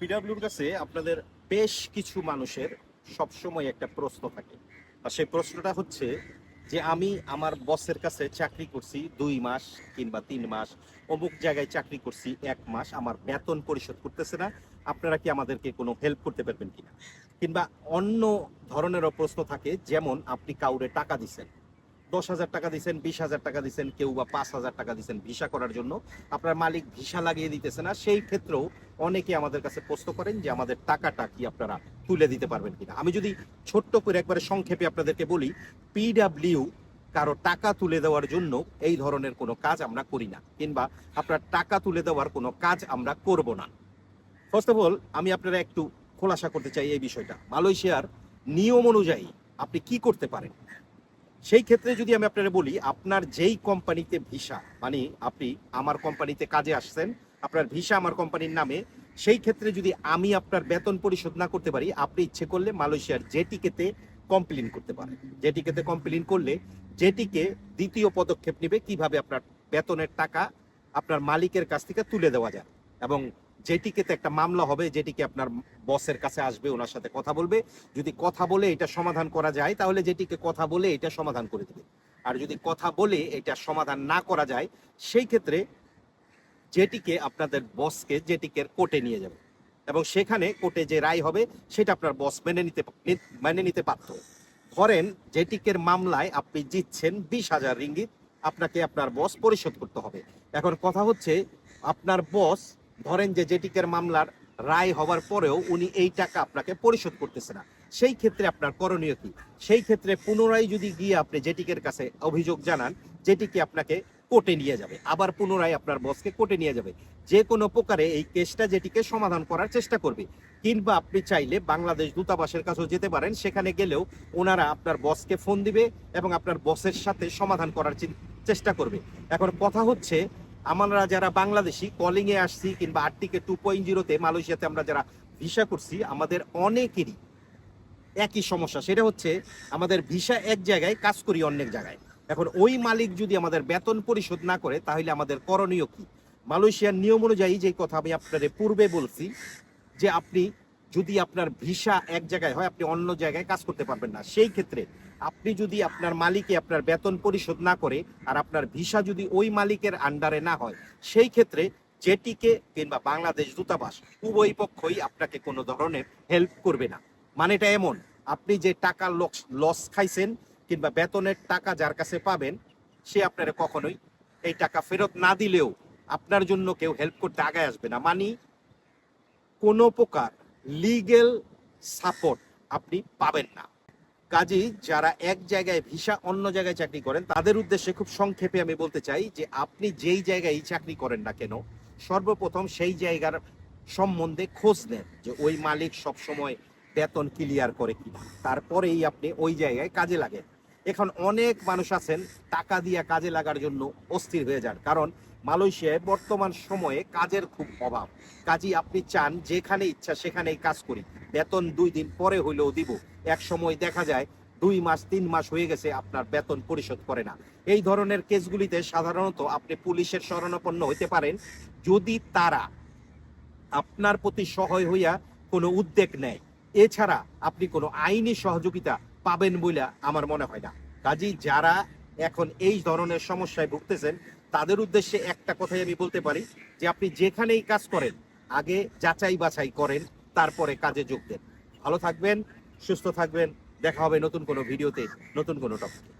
পিডাব্লিউর কাছে আপনাদের বেশ কিছু মানুষের সবসময় একটা প্রশ্ন থাকে। আর সেই প্রশ্নটা হচ্ছে যে আমি আমার বসের কাছে চাকরি করছি দুই মাস কিংবা তিন মাস, অমুক জায়গায় চাকরি করছি এক মাস, আমার বেতন পরিশোধ করতেছে না, আপনারা কি আমাদেরকে কোনো হেল্প করতে পারবেন কিনা? কিংবা অন্য ধরনেরও প্রশ্ন থাকে, যেমন আপনি কাউরে টাকা দিচ্ছেন দশ হাজার টাকা দিচ্ছেন বিশ হাজার টাকা দিচ্ছেন কেউ বা পাঁচ হাজার টাকা দিচ্ছেন ভিসা করার জন্য। আপনার মালিক ভিসা লাগিয়ে দিতেছে না, সেই ক্ষেত্রেও অনেকে আমাদের কাছে প্রশ্ন করেন যে আমাদের টাকাটা কি আপনারা তুলে দিতে পারবেন কিনা। আমি যদি ছোট্ট করে একবারে সংক্ষেপে আপনাদেরকে বলি পিডাব্লিউ কারও টাকা তুলে দেওয়ার জন্য এই ধরনের কোনো কাজ আমরা করি না, কিংবা আপনার টাকা তুলে দেওয়ার কোনো কাজ আমরা করব না। ফার্স্ট অফ অল আমি আপনারা একটু খোলাসা করতে চাই এই বিষয়টা। মালয়েশিয়ার নিয়ম অনুযায়ী আপনি কি করতে পারেন? সেই ক্ষেত্রে যদি আমি আপনারা বলি, আপনার যেই কোম্পানিতে ভিসা মানে আপনি আমার কোম্পানিতে কাজে আসছেন, আপনার ভিসা আমার কোম্পানির নামে, সেই ক্ষেত্রে যদি আমি আপনার বেতন পরিশোধ না করতে পারি, আপনি ইচ্ছে করলে মালয়েশিয়ার জেটিকেতে কমপ্লেন করতে পারেন। জেটিকেতে কমপ্লেন করলে জেটিকে দ্বিতীয় পদক্ষেপ নেবে কীভাবে আপনার বেতনের টাকা আপনার মালিকের কাছ থেকে তুলে দেওয়া যায়। এবং জেটিকেতে একটা মামলা হবে, যেটিকে আপনার বসের কাছে আসবে, ওনার সাথে কথা বলবে। যদি কথা বলে এটা সমাধান করা যায়, তাহলে যেটিকে কথা বলে এটা সমাধান করে দিবে। আর যদি কথা বলে এটা সমাধান না করা যায়, সেই ক্ষেত্রে যেটিকে আপনাদের বসকে যেটিকে কোর্টে নিয়ে যাবে। এবং সেখানে কোর্টে যে রায় হবে, সেটা আপনার বস মেনে নিতে মেনে নিতে পারত ধরেন যেটিকের মামলায় আপনি জিতছেন বিশ হাজার রিঙ্গিত, আপনাকে আপনার বস পরিশোধ করতে হবে। এখন কথা হচ্ছে, আপনার বস ধরেন যে জেটিকের মামলার রায় হওয়ার পরেও উনি এই টাকা আপনাকে পরিশোধ করতেছে না। সেই ক্ষেত্রে আপনার করণীয় কি? সেই ক্ষেত্রে পুনরায় যদি গিয়ে আপনি জেটিকের কাছে অভিযোগ জানান যেটিকে আপনাকে কোর্টে নিয়ে যাবে। আবার পুনরায় আপনার বসকে কোর্টে নিয়ে যাবে। যে কোনো প্রকারে এই কেসটা যেটিকে সমাধান করার চেষ্টা করবে। কিংবা আপনি চাইলে বাংলাদেশ দূতাবাসের কাছেও যেতে পারেন। সেখানে গেলেও ওনারা আপনার বসকে ফোন দিবে এবং আপনার বসের সাথে সমাধান করার চেষ্টা করবে। এখন কথা হচ্ছে আমরা যারা বাংলাদেশি কলিং এ আসছি কিংবা আর্টিকে টু পয়েন্ট জিরোতে মালয়েশিয়াতে আমরা যারা ভিসা করছি, আমাদের অনেকেরই একই সমস্যা। সেটা হচ্ছে আমাদের ভিসা এক জায়গায়, কাজ করি অনেক জায়গায়। এখন ওই মালিক যদি আমাদের বেতন পরিশোধ না করে, তাহলে আমাদের করণীয় কি? মালয়েশিয়ার নিয়ম অনুযায়ী যে কথা আমি আপনাদের পূর্বে বলছি, যে আপনি যদি আপনার ভিসা এক জায়গায় হয়, আপনি অন্য জায়গায় কাজ করতে পারবেন না। সেই ক্ষেত্রে আপনি যদি আপনার মালিকে আপনার বেতন পরিশোধ না করে আর আপনার ভিসা যদি ওই মালিকের আন্ডারে না হয়, সেই ক্ষেত্রে জেটিকে কিংবা বাংলাদেশ দূতাবাস উভয় পক্ষই আপনাকে কোনো ধরনের হেল্প করবে না। মানেটা এমন, আপনি যে টাকা লস খাইছেন কিংবা বেতনের টাকা যার কাছে পাবেন, সে আপনারা কখনোই এই টাকা ফেরত না দিলেও আপনার জন্য কেউ হেল্প করতে আগায় আসবে না। মানে কোনো প্রকার লিগেল সাপোর্ট আপনি পাবেন না। কাজেই যারা এক জায়গায় ভিসা, অন্য জায়গায় চাকরি করেন, তাদের উদ্দেশ্যে খুব সংক্ষেপে আমি বলতে চাই যে আপনি যেই জায়গায় চাকরি করেন না কেন, সর্বপ্রথম সেই জায়গার সম্বন্ধে খোঁজ নেন যে ওই মালিক সব সময় বেতন ক্লিয়ার করে কিনা। তারপরেই আপনি ওই জায়গায় কাজে লাগেন। এখন অনেক মানুষ আছেন, টাকা দিয়ে কাজে লাগার জন্য অস্থির হয়ে যান। কারণ মালয়েশিয়ায় বর্তমান সময়ে কাজের খুব অভাব। কাজী আপনি চান যেখানে ইচ্ছা সেখানেই কাজ করি। বেতন দুই দিন পরে হইলেও দিব। এক সময় দেখা যায় দুই মাস, তিন মাস হয়ে গেছে আপনার বেতন পরিশোধ করে না। এই ধরনের কেসগুলিতে সাধারণত আপনি পুলিশের শরণাপন্ন হইতে পারেন। যদি তারা আপনার প্রতি সহায় হইয়া কোনো উদ্যোগ নেয়, এছাড়া আপনি কোনো আইনি সহযোগিতা পাবেন বলে আমার মনে হয় না। কাজী যারা এখন এই ধরনের সমস্যায় ভুগতেছেন তাদের উদ্দেশ্যে একটা কথাই আমি বলতে পারি যে আপনি যেখানেই কাজ করেন, আগে যাচাই বাছাই করেন, তারপরে কাজে যোগ দেন। ভালো থাকবেন, সুস্থ থাকবেন, দেখা হবে নতুন কোনো ভিডিওতে, নতুন কোনো টপিকে